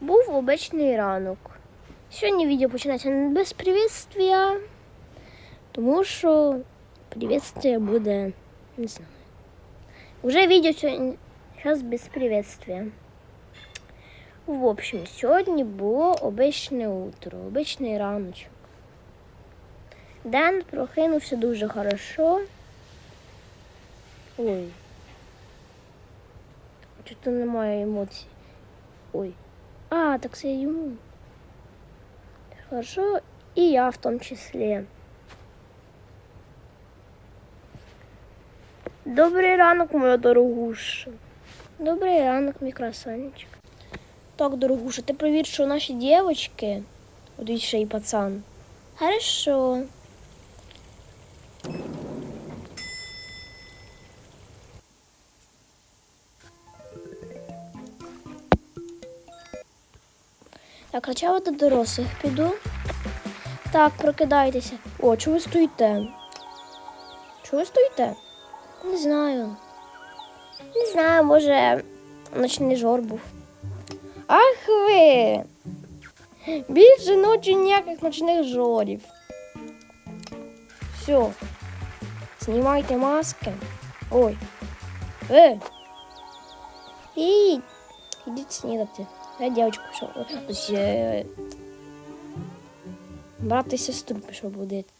Був обичний ранок. Сьогодні відео починається не без привітствия, тому що привітствие буде, не знаю. Уже відео сьогодні зараз без привітствия. В общем, сьогодні було обичне утро, обичний раночок. Ден прокинувся дуже хорошо. Ой. Чого немає емоцій. Ой. А, так це йому. Хорошо. І я в тому числі. Добрий ранок, моя дорогуша. Добрий ранок, мій красавчик. Так, дорогуша, ти провір, що наші дівчатки, от ще й пацан. Хорошо. Так, спочатку до дорослих піду. Так, прокидайтеся. О, чого ви стоїте? Чого ви стоїте? Не знаю. Не знаю, може, ночний жор був. Ах ви! Більше ночі ніяких ночних жорів. Все. Знімайте маски. Ой. Е. І ідіть снідати. Я дівчинку пішов. Ось, е, Брат і сестру пішов будити.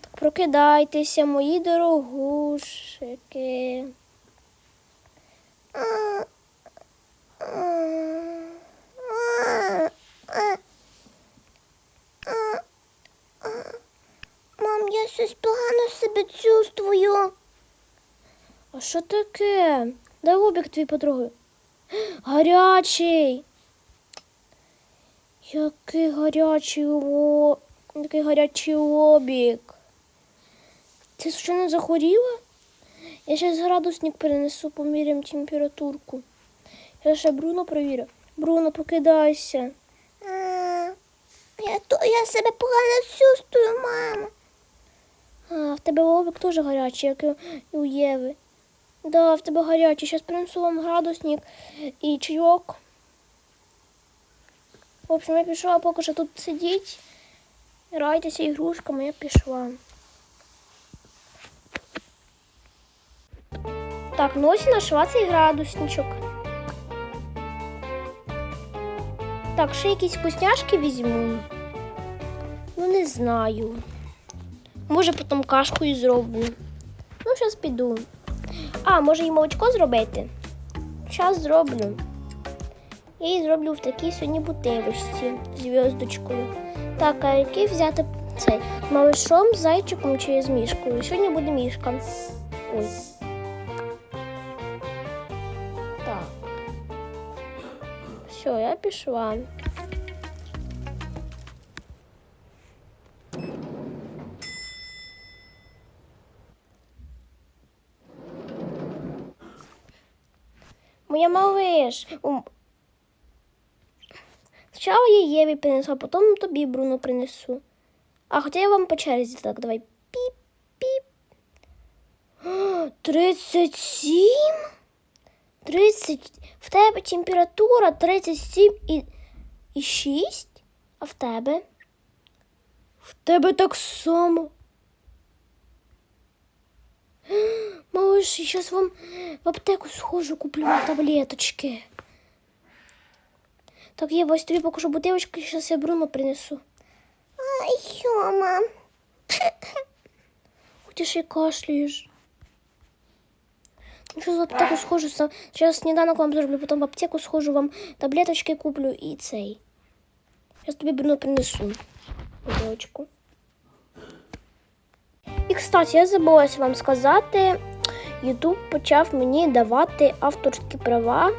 Так прокидайтеся, мої дорогушики. Мам, я щось погано себе чувствую. А що таке? Дай обіг твій подруги. Гарячий. Який гарячий о... Який гарячий обіг. Ти що не захворіла? Я зараз градусник перенесу, поміряємо температурку. Я ще Бруно провірю. Бруно, покидайся. Я, то, я себе погано чувствую, мама. А, в тебе обіг теж гарячий, як і у Єви. Да, в тебе гарячий. Зараз принесу вам градусник і чайок. В общем, я пішла поки що тут сидіть. Грайтеся ігрушками, я пішла. Так, ну ось і нашла цей градусничок. Так, ще якісь вкусняшки візьму. Ну, не знаю. Може, потім кашкою зроблю. Ну, зараз піду. А, може і молочко зробити? Зараз зроблю. Я її зроблю в такій сьогодні бутилочці з зв'язочкою. Так, а який взяти цей? З зайчиком чи з мішкою? Сьогодні буде мішка. Ой. Так. Все, я пішла. Моя. Ум- Спочатку я Єві а потім тобі Бруно принесу. А хоча я вам по черзі так, давай. Піп-піп. О, 37? 30. В тебе температура 37 і, і 6? А в тебе? В тебе так само. Малыш, я сейчас вам в аптеку схожу, куплю вам таблеточки. Так, я ось тобі покажу бутилочку, зараз я Бруно принесу. Ай, що, мам? Хочеш і кашляєш. Ну, що в аптеку схожу, зараз сніданок вам зроблю, потім в аптеку схожу, вам таблеточки куплю і цей. Зараз тобі Бруно принесу. Бутилочку. І, кстати, я забулася вам сказати, YouTube почав мені давати авторські права.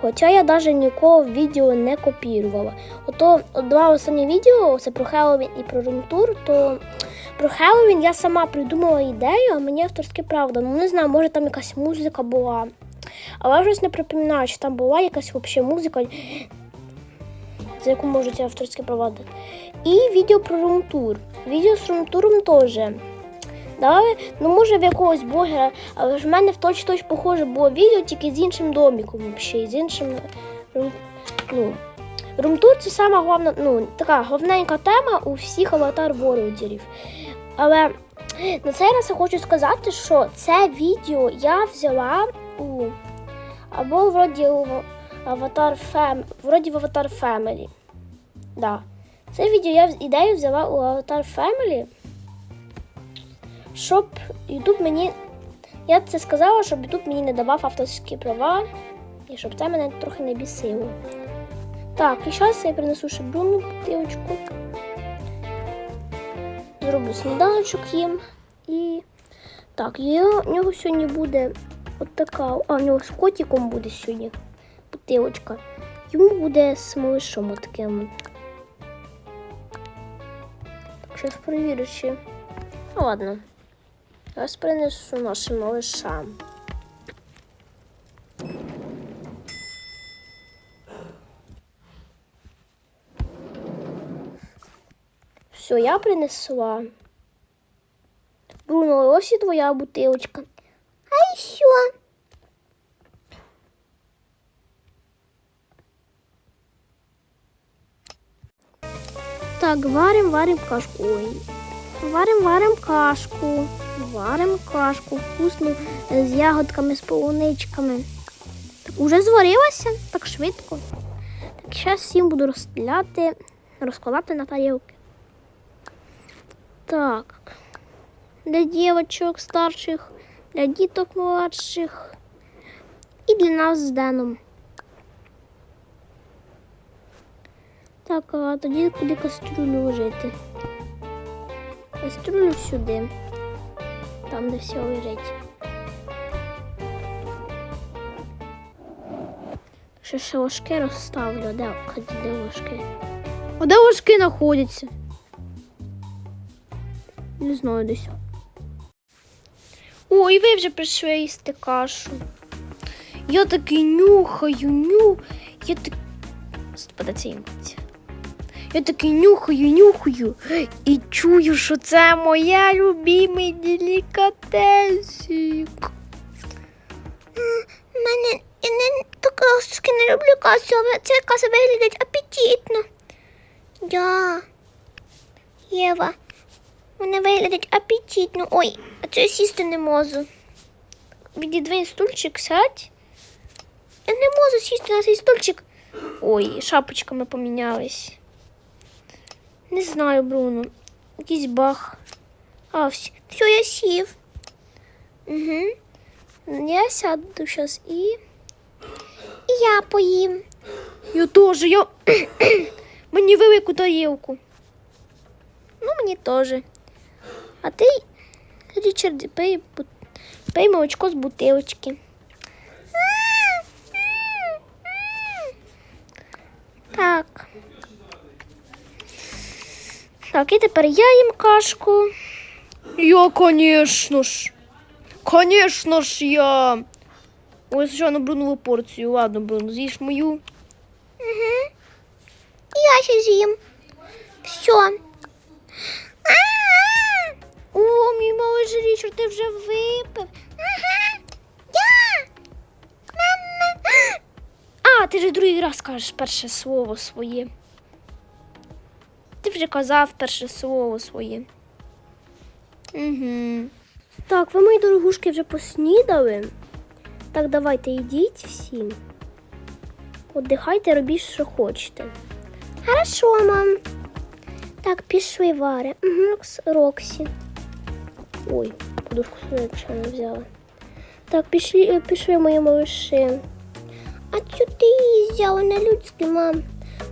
Хоча я навіть нікого в відео не копірувала. Ото два останні відео це про Хеллоуін і про румтур, то про Хеллоуін я сама придумала ідею, а мені авторське правда. Ну не знаю, може там якась музика була. Але я щось не припоминаю, чи там була якась взагалі музика, за яку можуть авторські права дати. І відео про румтур. Відео з румтуром теж. Давай, ну може в якогось блогера, але ж в мене в точ точ похоже було відео тільки з іншим домиком взагалі, з іншим. Ну, румтур це сама головна, ну, така головненька тема у всіх аватар вородерів. Але на цей раз я хочу сказати, що це відео я взяла у або вроді у Аватар Фем, вроді в Аватар Family. Да. Це відео я ідею взяла у Аватар Family, щоб YouTube мені. Я це сказала, щоб YouTube мені не давав авторські права і щоб це мене трохи не бісило. Так, і зараз я принесу брунну бутилочку. Зроблю сніданочок їм. І так, у нього сьогодні буде от така. А, у нього з котиком буде сьогодні бутилочка. Йому буде з малишом таким. Щось перевірю, чи. Ну ладно. Зараз принесу нашим малишам. Все, я принесла. Бруно, ось і твоя бутилочка. А що? Так, варим, варим кашку. Ой. Варим, варим кашку. Варим кашку вкусну з ягодками, з полуничками. Уже зварилася так швидко. Так, зараз всім буду розстріляти, розкладати на тарілки. Так. Для дівчаток старших, для діток молодших і для нас з Деном. Так, а тоді куди кастрюлю ложити? Кастрюлю сюди, там, де все лежить. Ще ще ложки розставлю, де, де ложки? А де ложки знаходяться? Не знаю десь. Ой, ви вже прийшли їсти кашу. Я таки нюхаю, ню. Я так. Господа, це їмець. Я таки нюхаю, нюхаю і чую, що це моя любимий делікатесик. Мене я не так не люблю касу, але ця каса виглядить апетитно. Я. Єва. Вони виглядять апетитно. Ой, а це сісти не можу. Відідвинь стульчик, сядь. Я не можу сісти на цей стульчик. Ой, шапочками помінялись. Не знаю, Бруно. Якийсь бах. А, все, все я сів. Угу. Я сяду зараз і. І я поїм. Я теж, я. Мені велику тарілку. Ну, мені теж. А ти, Річард, пий, бу- пий молочко з бутилочки. Так. Так, і тепер я їм кашку. Я, конечно ж. Конечно ж я. Ой, звичайно, Брунову порцію. Ладно, Бруно, з'їж мою. Угу. Я ще з'їм. Все. О, мій малий Річард, ти вже випив. Ага. Я. Мама. А, ти вже другий раз кажеш перше слово своє. Ти вже казав перше слово своє. Угу. Так, ви, мої дорогушки, вже поснідали. Так, давайте йдіть всі. Отдихайте, робіть, що хочете. Хорошо, мам. Так, пішли Варя. Угу, Роксі. Ой, подушку случайно взяла. Так, пішли, е, пішли мої малыши. А чого ти її взяла на людське, мам?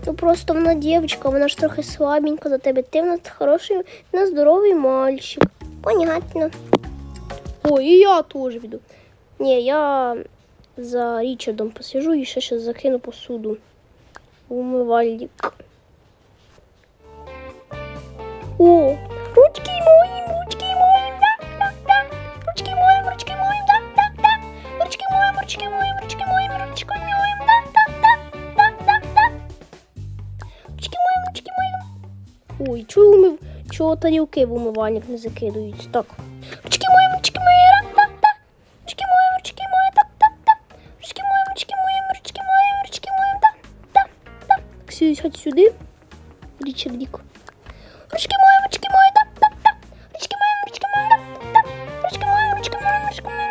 Ну просто вона дівчинка, вона ж трохи слабенька за тебе. Ти в нас хороший, в нас здоровий мальчик. Понятно. Ой, і я теж піду. Ні, я за Річардом посижу і ще щось закину посуду. в Умивальник. О, ручки мої, тарілки в умивальник не закидують. Так. Ручки мої, ручки мої, ра-та-та. Ручки мої, ручки мої, так-та-та. Ручки мої, ручки мої, ручки мої, ручки мої, так-та-та. Ксюсь, хоч сюди. Річард Дік. Ручки мої, ручки мої, так-та-та. Ручки мої, ручки мої, так-та-та. Ручки мої, ручки мої, ручки мої.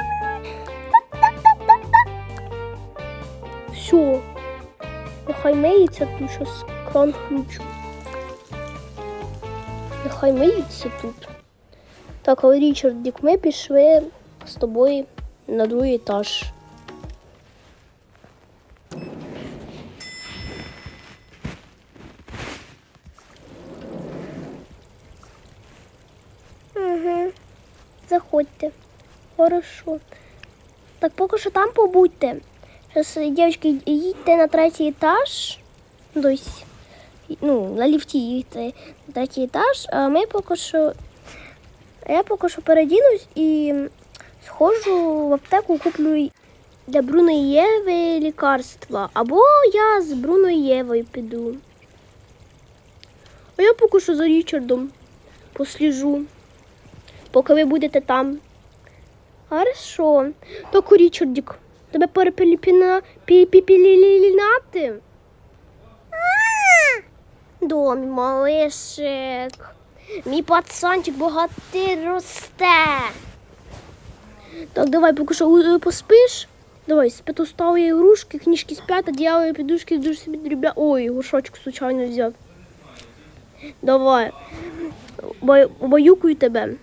Все. Нехай миється, тому що кран хручу. Нехай миється тут. Так, але Річардік, ми пішли з тобою на другий етаж. Угу. Заходьте. Хорошо. Так поки що там побудьте. Зараз, дівчатки, їдьте на третій етаж. Тобто, ну, на ліфті їдьте на третій етаж, а ми поки що. Я поки що передінусь і схожу в аптеку, куплю для Бруно Єви лікарства. Або я з Бруно і Євою піду. А я поки що за Річардом посліжу, поки ви будете там. Хорошо. Так, Річардік, тебе перепіліпіна піпілілінати? Домі, малишик. Мій пацанчик багатий росте. Так, давай, поки що е, поспиш. Давай, спит устав я ігрушки, книжки спят, одеяло, підушки, дуже собі дрібля. Ой, горшочок случайно взяв. Давай. Баю, баюкую тебе.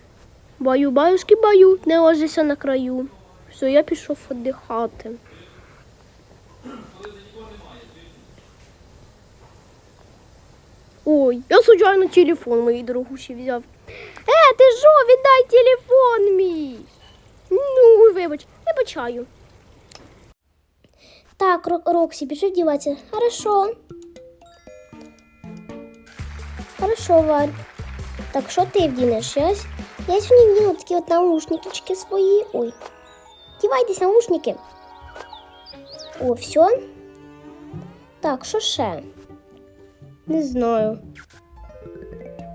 Баю, баюшки, баю, не ложися на краю. Все, я пішов віддихати. Ой, я случайно телефон моїй дорогуші взяв. Е, ти що, віддай телефон мій. Ну, вибач, вибачаю. Так, Ро- Роксі, пішли вдіватися. Хорошо. Хорошо, Варь. Так, що ти вдінеш? Я, я сьогодні вдіну такі от наушнички свої. Ой. Вдівайтесь наушники. О, все. Так, що ще? Не знаю.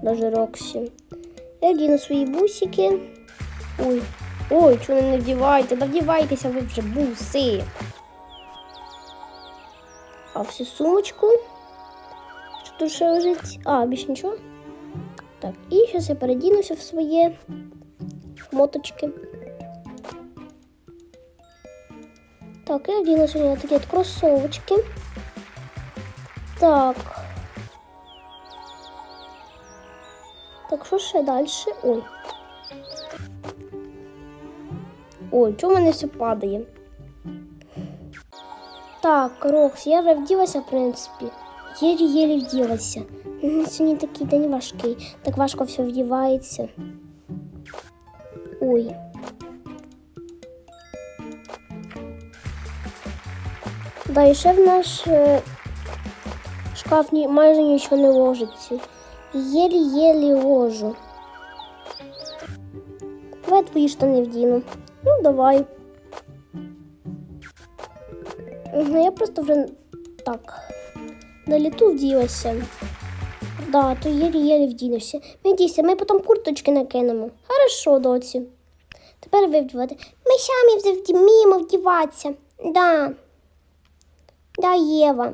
Даже Роксі. Я вдіну свої бусики. Ой. Ой, чого не вдіваєте? Да вдівайтеся ви вже буси. А всю сумочку. Що тут ще лежить? А, більше нічого. Так, і зараз я передінуся в своє моточки. Так, я вдіну сьогодні на такі от кросовочки. Так. Так, що ще далі? Ой. Ой, чому в мене все падає? Так, Рокс, я вже вділася, в принципі. Єлі-єлі вділася. Сьогодні такий день важкий. Так важко все вдівається. Ой. Да, і ще в наш е, шкаф майже нічого не ложиться. Єлі-єлі ложу. Давай твої штани вдіну. Ну, давай. Угу, я просто вже так. На літу вділася. Да, то єлі-єлі вдінешся. Не дійся, ми потім курточки накинемо. Хорошо, доці. Тепер ви вдівати. Ми самі вміємо вдіватися. Да. Да, Єва.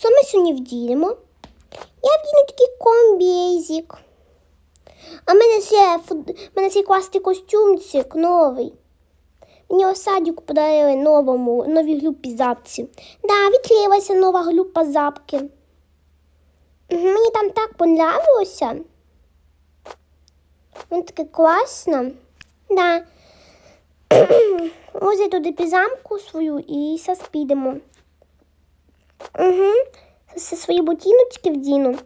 Що ми сьогодні вдінемо? Я вдіну такий комбезик. А в мене ще мене цей класний костюмчик новий. Мені у садіку подарили новому, новій групі запці. Да, відклеїлася нова група запки. Мені там так понравилося. Він таке класно. Да. Ось туди пізамку свою і зараз підемо. Угу. Все свої ботиночки вдіну.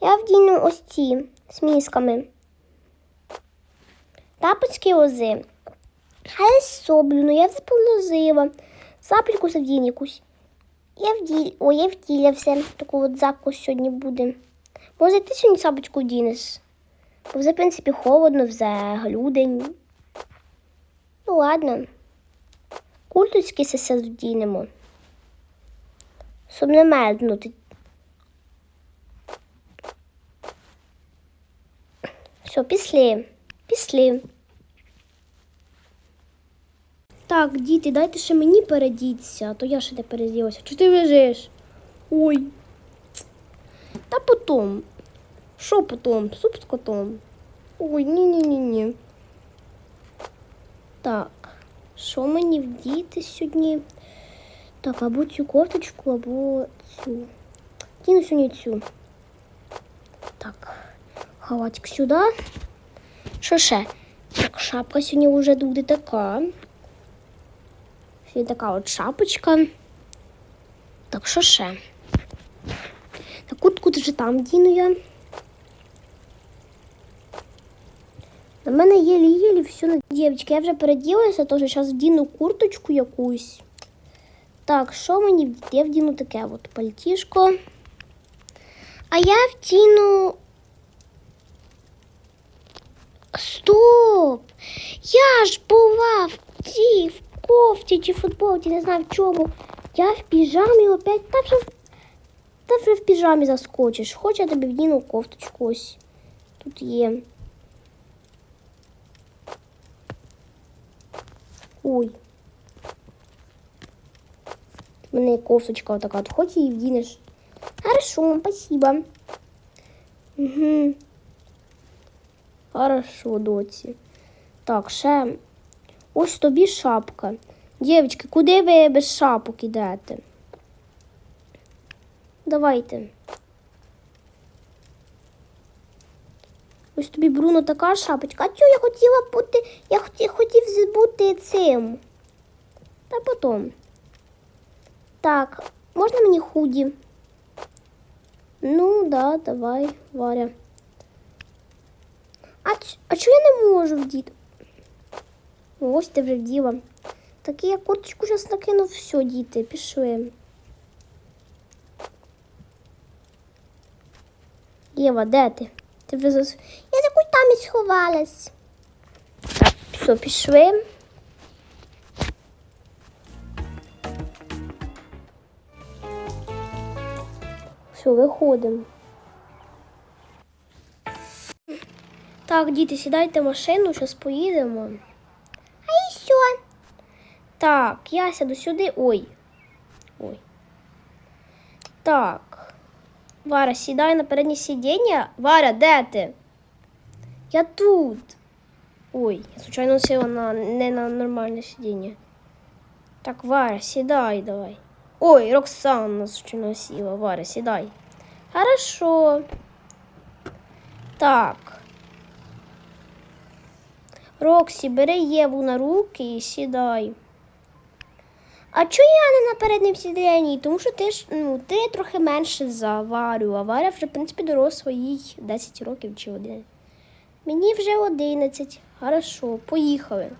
Я вдіну ось ці з місками. Тапочки ози. Хорошо, блін, ну я все положила. Сапельку завдіну якусь. Я вділ... Ой, я вділя все. Таку от запку сьогодні буде. Може, ти сьогодні сапочку вдінеш? Бо вже, в принципі, холодно, вже глюдень. Ну ладно. Курточки все вдінемо. Щоб не мерзнути. Все, пішли. Пішли. Так, діти, дайте ще мені передіться, а то я ще не переділася. Чи ти лежиш? Ой. Та потом. Що потом? Суп з котом. Ой, ні-ні-ні-ні. Так, що мені вдіти сьогодні? Так, або цю кофточку, або цю. Кину сьогодні цю. Так, халатик сюди. Що ще? Так, шапка сьогодні вже буде така. Ще така от шапочка. Так, що ще? Так, куртку вже там діну я. На мене єлі-єлі все на дівчатки. Я вже переділася, тож зараз вдіну курточку якусь. Так, що мені? Я вдіну таке от пальтішко. А я вдіну. Стоп! Я ж була в цій в кофті чи футболці, не знаю в чому. Я в піжамі опять. Та вже, та вже в піжамі заскочиш. Хоч я тобі вдіну кофточку ось. Тут є. Ой. У мене є кофточка отака. От хоч її вдінеш. Хорошо, спасибо. Угу. Хорошо, доці. Так, ще ось тобі шапка. Дівчатки, куди ви без шапок ідете? Давайте. Ось тобі Бруно така шапочка. А чого я хотіла бути. Я хоті- хотів бути цим. Та потім. Так, можна мені худі? Ну, да, давай, Варя. А, а чого я не можу вдіти? Ось ти вже вділа. Так я курточку зараз накину, все, діти, пішли. Єва, де ти? Ти вже зас... Я за кутами сховалась. Так, все, пішли. Все, виходимо. Так, діти, сідайте в машину, зараз поїдемо. А і що? Так, я сяду сюди. Ой. Ой. Так. Варя, сідай на переднє сидіння. Варя, де ти? Я тут. Ой, я случайно сіла на не на нормальне сидіння. Так, Варя, сідай давай. Ой, Роксана случайно сіла. Варя, сідай. Хорошо. Так. Роксі, бери Єву на руки і сідай. А чого я не на переднім сидінні? Тому що ти ж ну, ти трохи менше за Варю, а Варя вже, в принципі, доросла їй 10 років чи 11. Мені вже 11. Хорошо, поїхали.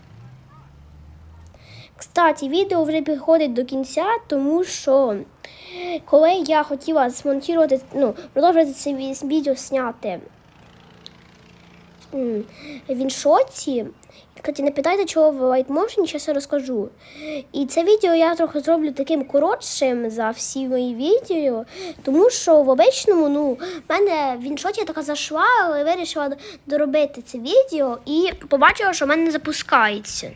Кстати, відео вже підходить до кінця, тому що коли я хотіла змонтувати, ну, продовжити це відео зняти в іншоті. Кстати, не питайте, чого в Light Motion, зараз я розкажу. І це відео я трохи зроблю таким коротшим за всі мої відео, тому що в обичному, ну, в мене в іншоті така зайшла, але вирішила доробити це відео і побачила, що в мене не запускається.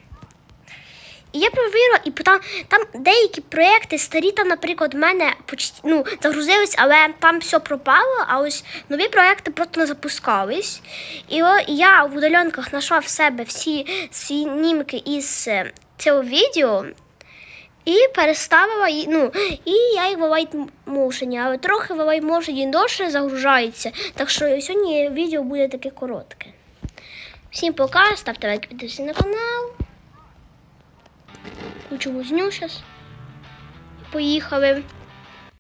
І я перевірила, і там, там деякі проекти старі, там, наприклад, в мене почти, ну, загрузились, але там все пропало, а ось нові проекти просто не запускались. І о, я в удаленках знайшла в себе всі знімки із е, цього відео і переставила ну, і я їх в Light але трохи в Motion довше загружається. Так що сьогодні відео буде таке коротке. Всім пока, ставте лайк, підписуйтесь на канал. Включу возню зараз. Поїхали.